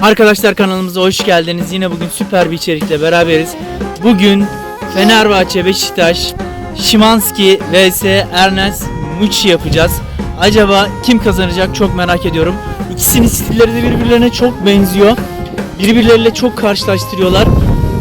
Arkadaşlar kanalımıza hoş geldiniz. Yine bugün süper bir içerikle beraberiz. Bugün Fenerbahçe, Beşiktaş, Şimanski vs Ernest Muçi yapacağız. Acaba kim kazanacak çok merak ediyorum. İkisinin stilleri de birbirlerine çok benziyor. Birbirleriyle çok karşılaştırıyorlar.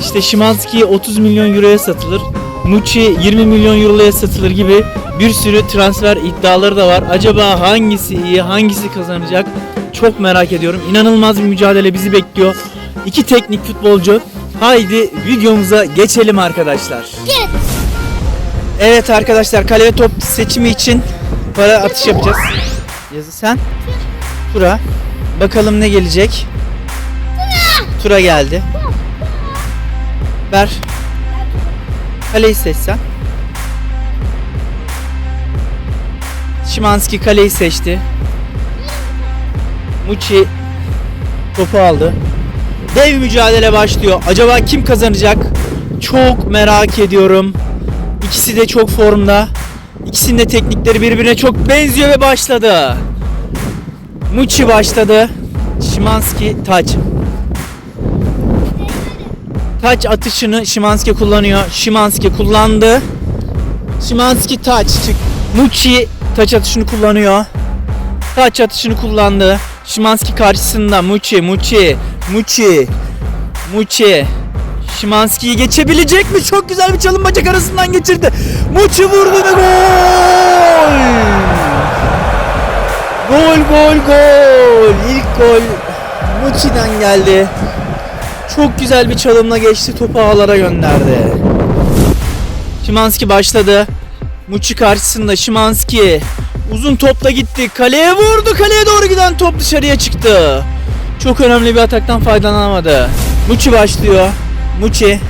İşte Şimanski 30 milyon euroya satılır. Muçi 20 milyon euroya satılır gibi bir sürü transfer iddiaları da var. Acaba hangisi iyi, hangisi kazanacak? Çok merak ediyorum. İnanılmaz bir mücadele bizi bekliyor. İki teknik futbolcu. Haydi videomuza geçelim arkadaşlar. Git. Evet arkadaşlar kaleye top seçimi için para atış yapacağız. Yazı sen. Tura. Bakalım ne gelecek. Tura geldi. Ver. Kaleyi seç Şimanski kaleyi seçti. Muçi topu aldı. Dev mücadele başlıyor. Acaba kim kazanacak? Çok merak ediyorum. İkisi de çok formda. İkisinin de teknikleri birbirine çok benziyor ve başladı. Muçi başladı. Şimanski taç. Taç atışını Şimanski kullanıyor. Şimanski kullandı. Şimanski taç. Muçi taç atışını kullanıyor. Taç atışını kullandı. Şimanski karşısında Muçi, Muçi, Muçi, Muçi. Şimanski'yi geçebilecek mi? Çok güzel bir çalım bacak arasından geçirdi. Muçi vurdu ve gol! Gol, gol, gol! İlk gol Muçi'den geldi. Çok güzel bir çalımla geçti topu ağlara gönderdi. Şimanski başladı. Muçi karşısında Şimanski uzun topla gitti. Kaleye vurdu. Kaleye doğru giden top dışarıya çıktı. Çok önemli bir ataktan faydalanamadı. Muçi başlıyor. Muçi.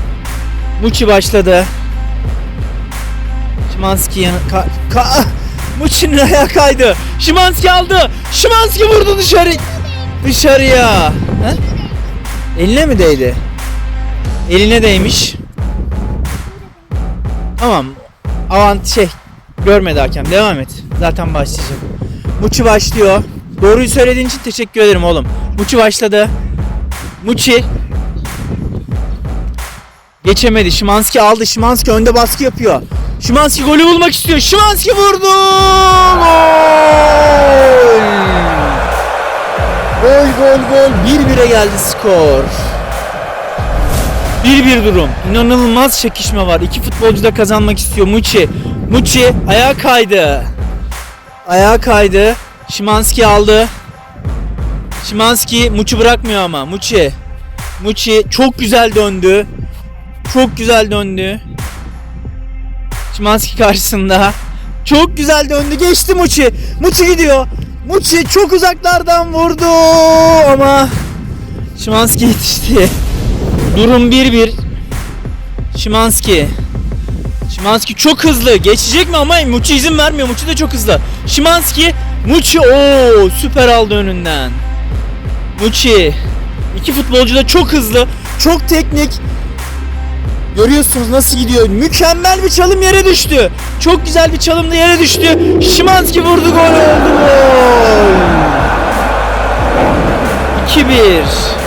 Muçi başladı. Şimanski. Ka, ka, Muçi'nin ayağı kaydı. Şimanski aldı. Şimanski vurdu dışarı. Dışarıya. He? Eline mi değdi? Eline değmiş. Tamam. Avant şey görmedi hakem. Devam et. Zaten başlayacak. Muçi başlıyor. Doğruyu söylediğin için teşekkür ederim oğlum. Muçi başladı. Muçi. Geçemedi. Şimanski aldı. Şimanski önde baskı yapıyor. Şimanski golü bulmak istiyor. Şimanski vurdu. Gol! Gol gol gol. 1-1'e geldi skor. 1-1 durum. İnanılmaz çekişme var. İki futbolcu da kazanmak istiyor. Muçi. Muçi ayağa kaydı. Ayağa kaydı. Şimanski aldı. Şimanski Muçi bırakmıyor ama. Muçi. Muçi çok güzel döndü. Çok güzel döndü. Şimanski karşısında. Çok güzel döndü. Geçti Muçi. Muçi gidiyor. Muçi çok uzaklardan vurdu ama Şimanski yetişti. Durum 1-1. Şimanski. Şimanski çok hızlı. Geçecek mi ama Muçi izin vermiyor. Muçi de çok hızlı. Şimanski. Muçi o süper aldı önünden. Muçi. İki futbolcu da çok hızlı. Çok teknik. Görüyorsunuz nasıl gidiyor. Mükemmel bir çalım yere düştü. Çok güzel bir çalım da yere düştü. Şimanski vurdu gol oldu gol. 2-1.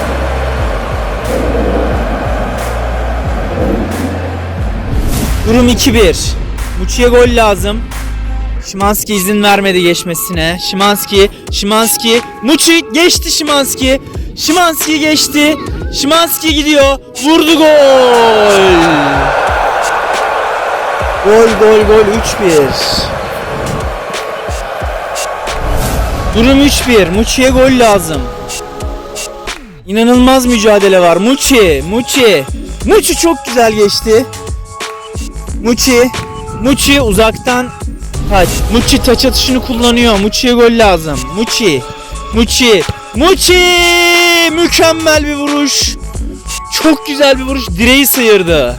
Durum 2-1. Muçi'ye gol lazım. Şimanski izin vermedi geçmesine. Şimanski, Şimanski, Muçi geçti Şimanski. Şimanski geçti. Şimanski gidiyor. Vurdu gol. Gol gol gol 3-1. Durum 3-1. Muçi'ye gol lazım. İnanılmaz mücadele var. Muçi, Muçi. Muçi çok güzel geçti. Muçi, Muçi uzaktan taç. Muçi taç atışını kullanıyor. Muçi'ye gol lazım. Muçi, Muçi, Muçi! Mükemmel bir vuruş. Çok güzel bir vuruş. Direği sıyırdı.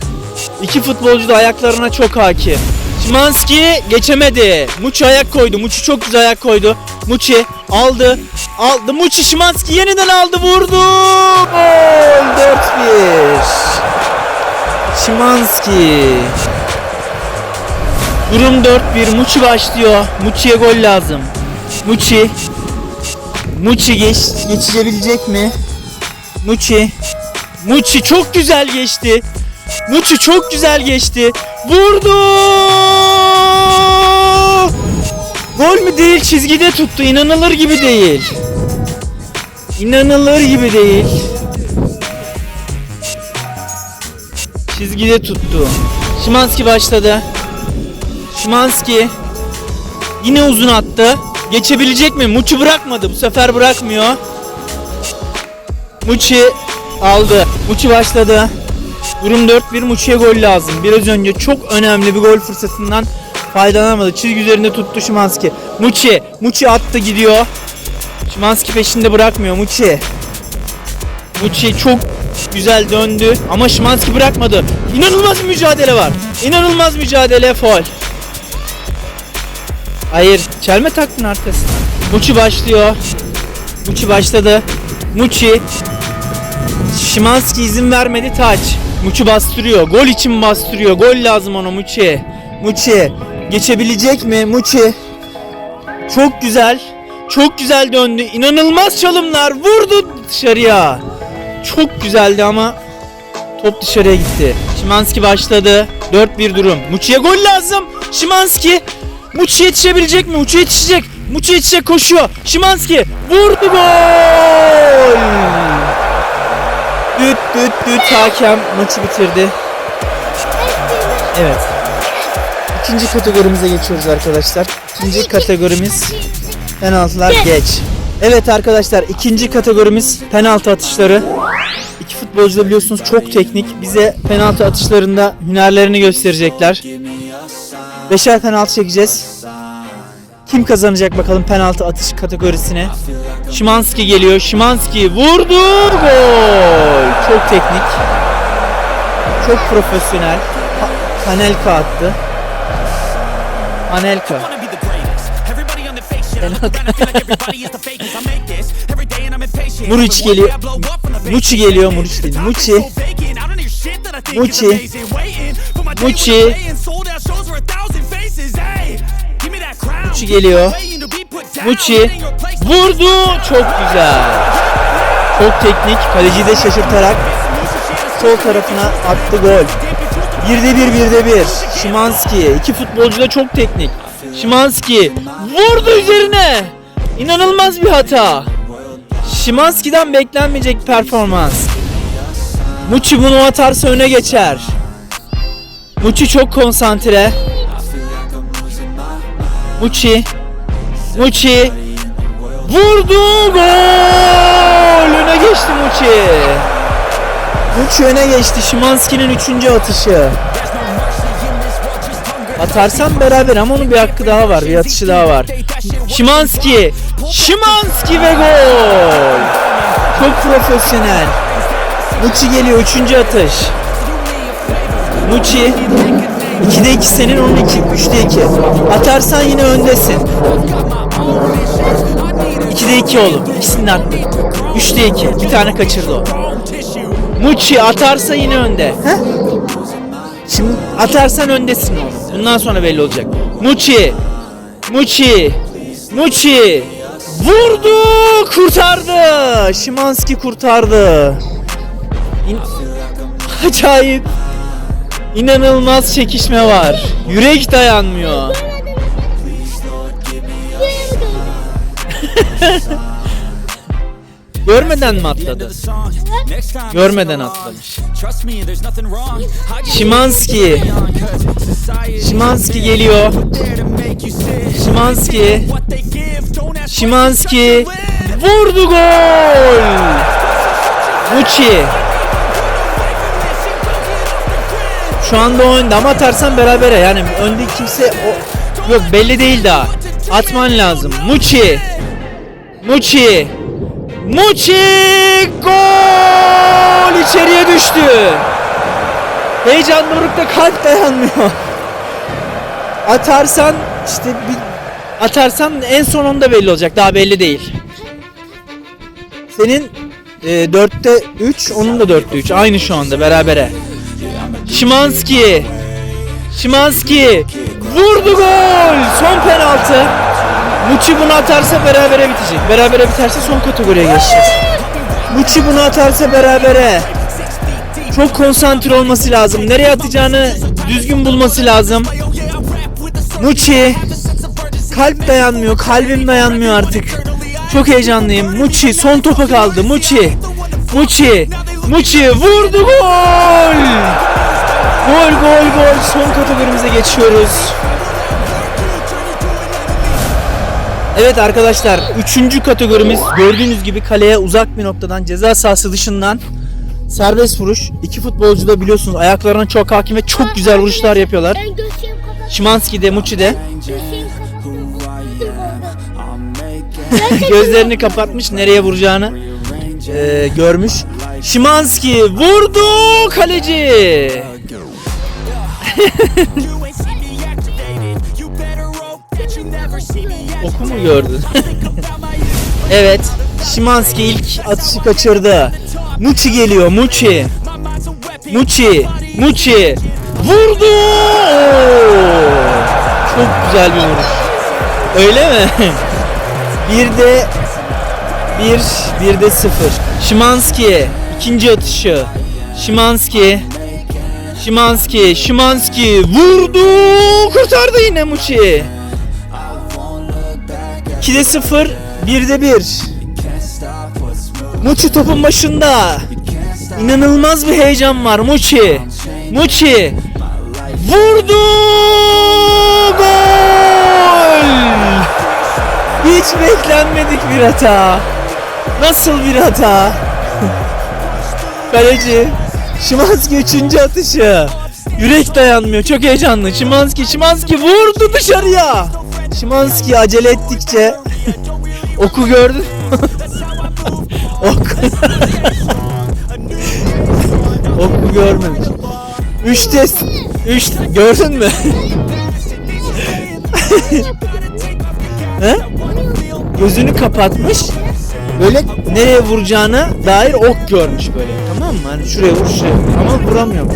İki futbolcu da ayaklarına çok hakim. Şimanski geçemedi. Muçi ayak koydu. Muçi çok güzel ayak koydu. Muçi aldı. Aldı. Muçi Şimanski yeniden aldı. Vurdu. Gol. 4-1. Şimanski. Durum 4-1. Muçi başlıyor. Muçi'ye gol lazım. Muçi. Muçi geç, geçebilecek mi? Muçi. Muçi çok güzel geçti. Muçi çok güzel geçti. Vurdu. Gol mü değil çizgide tuttu. İnanılır gibi değil. İnanılır gibi değil. Çizgide tuttu. Şimanski başladı. Şimanski yine uzun attı. Geçebilecek mi? Muçi bırakmadı. Bu sefer bırakmıyor. Muçi aldı. Muçi başladı. Durum 4-1 Muçi'ye gol lazım. Biraz önce çok önemli bir gol fırsatından faydalanamadı. Çizgi üzerinde tuttu Şimanski. Muçi. Muçi attı gidiyor. Şimanski peşinde bırakmıyor Muçi. Muçi çok güzel döndü ama Şimanski bırakmadı. İnanılmaz mücadele var. İnanılmaz mücadele foul. Hayır, çelme taktın arkasına. Muçi başlıyor. Muçi başladı. Muçi. Şimanski izin vermedi taç. Muçi bastırıyor. Gol için bastırıyor. Gol lazım ona Muçi. Muçi. Geçebilecek mi Muçi? Çok güzel. Çok güzel döndü. İnanılmaz çalımlar. Vurdu dışarıya. Çok güzeldi ama top dışarıya gitti. Şimanski başladı. 4-1 durum. Muçi'ye gol lazım. Şimanski. Muçi yetişebilecek mi? Muçi yetişecek. Muçi yetişecek koşuyor. Şimanski vurdu gol. Düt düt düt hakem maçı bitirdi. Evet. İkinci kategorimize geçiyoruz arkadaşlar. İkinci kategorimiz penaltılar geç. Evet arkadaşlar ikinci kategorimiz penaltı atışları. İki futbolcu da biliyorsunuz çok teknik. Bize penaltı atışlarında hünerlerini gösterecekler. Beşer penaltı çekeceğiz. Kim kazanacak bakalım penaltı atış kategorisine? Şimanski geliyor. Şimanski vurdu. Gol. Çok teknik. Çok profesyonel. Pa- Panelka attı. But one geliyor. Muçi geliyor. Muric değil. Muçi. So vacant, Geliyor. Muçi vurdu. Çok güzel. Çok teknik. Kaleciyi de şaşırtarak sol tarafına attı gol. 1'de 1, 1'de 1. Şimanski. iki futbolcu da çok teknik. Şimanski vurdu üzerine. İnanılmaz bir hata. Şimanski'den beklenmeyecek performans. Muçi bunu atarsa öne geçer. Muçi çok konsantre. Muçi. Muçi. Vurdu gol. Öne geçti Muçi. Muçi öne geçti. Şimanski'nin üçüncü atışı. Atarsam beraber ama onun bir hakkı daha var. Bir atışı daha var. Şimanski. Şimanski ve gol. Çok profesyonel. Muçi geliyor. Üçüncü atış. Muçi. 2'de 2 senin, onun 2, 3'te 2. Atarsan yine öndesin. 2'de 2 oğlum. İkisini attı. 3'te 2. Bir tane kaçırdı o. Muçi atarsa yine önde. Heh? Şimdi atarsan öndesin oğlum. Bundan sonra belli olacak. Muçi. Muçi. Muçi. Vurdu. Kurtardı. Şimanski kurtardı. İn- Acayip. İnanılmaz çekişme var. Yürek dayanmıyor. Görmeden mi atladı? Görmeden atlamış. Şimanski. Şimanski geliyor. Şimanski. Şimanski. Vurdu gol. Muçi. Şu anda o önde ama atarsan berabere. Yani önde kimse o... Yok belli değil daha. Atman lazım. Muçi. Muçi. Muçi gol içeriye düştü. Heyecan dorukta kalp dayanmıyor. Atarsan işte bir atarsan en son onda belli olacak. Daha belli değil. Senin e, 4'te 3, onun da 4'te 3. Aynı şu anda berabere. Şimanski. Şimanski. Vurdu gol. Son penaltı. Muçi bunu atarsa berabere bitecek. Berabere biterse son kategoriye geçeceğiz. Muçi bunu atarsa berabere. Çok konsantre olması lazım. Nereye atacağını düzgün bulması lazım. Muçi. Kalp dayanmıyor. Kalbim dayanmıyor artık. Çok heyecanlıyım. Muçi son topa kaldı. Muçi. Muçi. Muçi vurdu gol. Gol gol gol. Son kategorimize geçiyoruz. Evet arkadaşlar 3. kategorimiz gördüğünüz gibi kaleye uzak bir noktadan ceza sahası dışından serbest vuruş. İki futbolcu da biliyorsunuz ayaklarına çok hakim ve çok güzel vuruşlar yapıyorlar. Şimanski de Muçi de gözlerini kapatmış nereye vuracağını e, görmüş. Şimanski vurdu kaleci. Oku mu gördün? evet. Şimanski ilk atışı kaçırdı. Muçi geliyor. Muçi. Muçi. Muçi. Vurdu. Çok güzel bir vuruş. Öyle mi? bir de bir, bir de sıfır. Şimanski ikinci atışı. Şimanski. Şimanski, Şimanski vurdu, kurtardı yine Muçi. 2'de 0, 1'de 1. Muçi topun başında. İnanılmaz bir heyecan var Muçi. Muçi vurdu. Gol! Hiç beklenmedik bir hata. Nasıl bir hata? Kaleci Şimanski 3. atışı. Yürek dayanmıyor. Çok heyecanlı. Şimanski, Şimanski vurdu dışarıya. Şimanski acele ettikçe oku gördün. mü? oku. görmemiş. Üçte, üç, gördün mü? He? Gözünü kapatmış. Böyle nereye vuracağına dair ok görmüş böyle. Tamam mı? Hani şuraya vur şuraya vur. Ama vuramıyor.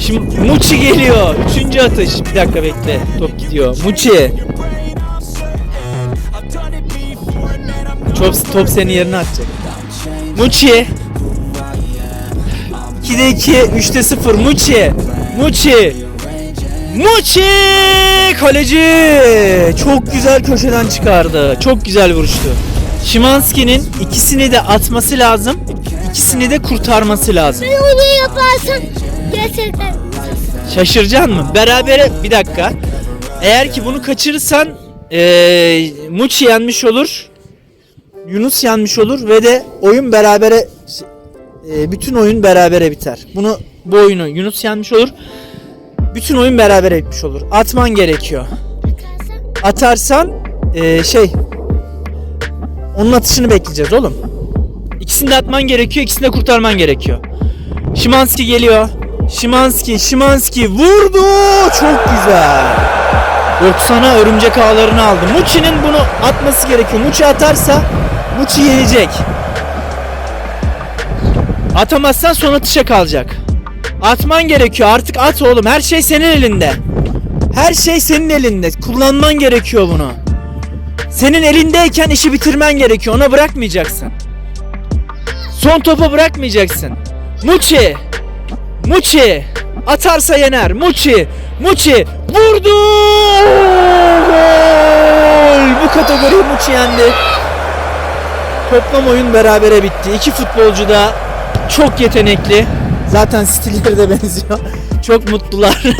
Şimdi Muçi geliyor. Üçüncü atış. Bir dakika bekle. Top gidiyor. Muçi. Top, top senin yerine atacak. Muçi. 2'de 2, 3'te 0. Muçi. Muçi. Muçi kaleci çok güzel köşeden çıkardı. Çok güzel vuruştu. Şimanski'nin ikisini de atması lazım. ikisini de kurtarması lazım. Ben onu yaparsam gerçekten Şaşıracaksın mı? Berabere bir dakika. Eğer ki bunu kaçırırsan eee Muçi yenmiş olur. Yunus yenmiş olur ve de oyun berabere eee, bütün oyun berabere biter. Bunu bu oyunu Yunus yenmiş olur. Bütün oyun berabere bitmiş olur. Atman gerekiyor. Atarsan eee, şey onun atışını bekleyeceğiz oğlum. İkisini de atman gerekiyor, ikisini de kurtarman gerekiyor. Şimanski geliyor. Şimanski, Şimanski vurdu. Çok güzel. 90'a örümcek ağlarını aldı. Muçi'nin bunu atması gerekiyor. Muçi atarsa Muçi yenecek. Atamazsan son atışa kalacak. Atman gerekiyor. Artık at oğlum. Her şey senin elinde. Her şey senin elinde. Kullanman gerekiyor bunu. Senin elindeyken işi bitirmen gerekiyor. Ona bırakmayacaksın. Son topa bırakmayacaksın. Muçi. Muçi. Atarsa yener. Muçi. Muçi. Vurdu. Gol. Bu kategoriyi Muçi yendi. Toplam oyun berabere bitti. İki futbolcu da çok yetenekli. Zaten stilleri de benziyor. Çok mutlular.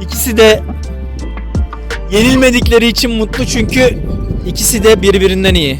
İkisi de yenilmedikleri için mutlu çünkü ikisi de birbirinden iyi.